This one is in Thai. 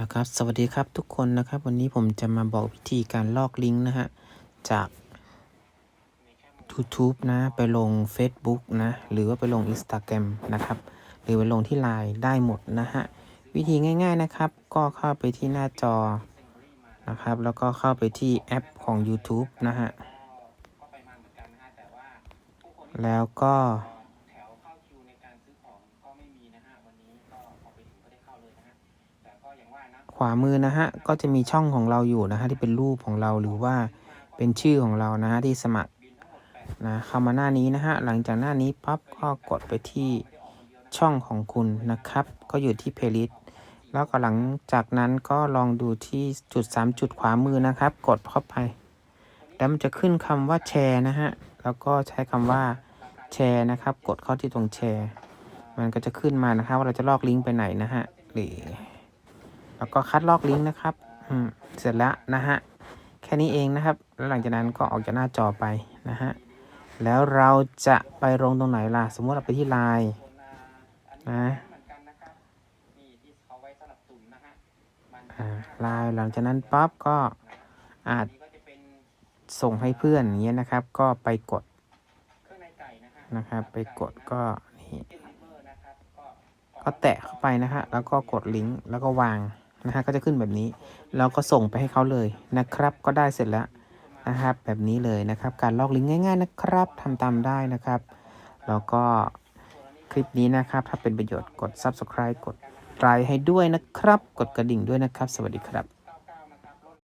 นะครับสวัสดีครับทุกคนนะครับ วันนี้ผมจะมาบอกวิธีการลอกลิงก์นะฮะ จาก YouTube นะ ไปลง Facebook นะ หรือว่าไปลง Instagram นะครับ หรือไปลงที่ Line ได้หมดนะฮะ วิธีง่ายๆนะครับ ก็เข้าไปที่หน้าจอนะครับ แล้วก็เข้าไปที่แอปของ YouTube นะฮะ แล้วก็ ขวามือนะฮะก็จะมีช่องของเราอยู่นะฮะที่เป็นรูปของเราหรือว่าเป็นชื่อของเรานะฮะที่สมัครนะเข้ามาหน้านี้นะฮะหลังจากหน้านี้ปั๊บก็กดไปที่ช่องของคุณนะครับ ก็อยู่ที่เพล y l ิ s t แล้วก็หลังจากนั้นก็ลองดูที่จุด 3 จุดขวามือนะครับ กดเข้าไป แล้วมันจะขึ้นคำว่าแชร์นะฮะแล้วก็ใช้คำว่าแชร์นะครับ กดเข้าที่ตรงแชร์ มันก็จะขึ้นมานะครับว่าเราจะลอกลิงก์ไปไหนนะฮะหรือ แล้วก็คัดลอกลิงก์นะครับอืมเสร็จแล้วนะฮะ แค่นี้เองนะครับ แล้วหลังจากนั้นก็ออกจากหน้าจอไปนะฮะ แล้วเราจะไปลงตรงไหนล่ะ สมมติเราไปที่ไลน์นะเหมือนกันนะครับนี่ที่เขาไว้สำหรับตุนะฮะมันอ่าไลน์หลังจากนั้นปั๊บก็อาจส่งให้เพื่อนอย่างเงี้ยนะครับ ก็ไปกดนะครับ ไปกดก็นี่ก็ก็แตะเข้าไปนะฮะ แล้วก็กดลิงก์แล้วก็วาง นะฮะก็จะขึ้นแบบนี้ เราก็ส่งไปให้เขาเลยนะครับ ก็ได้เสร็จแล้วนะครับแบบนี้เลยนะครับ การลอกลิงก์ง่าย ๆนะครับทำตามได้นะครับ แล้วก็คลิปนี้นะครับ ถ้าเป็นประโยชน์กด subscribe กดไลค์ให้ด้วยนะครับ กดกระดิ่งด้วยนะครับ สวัสดีครับ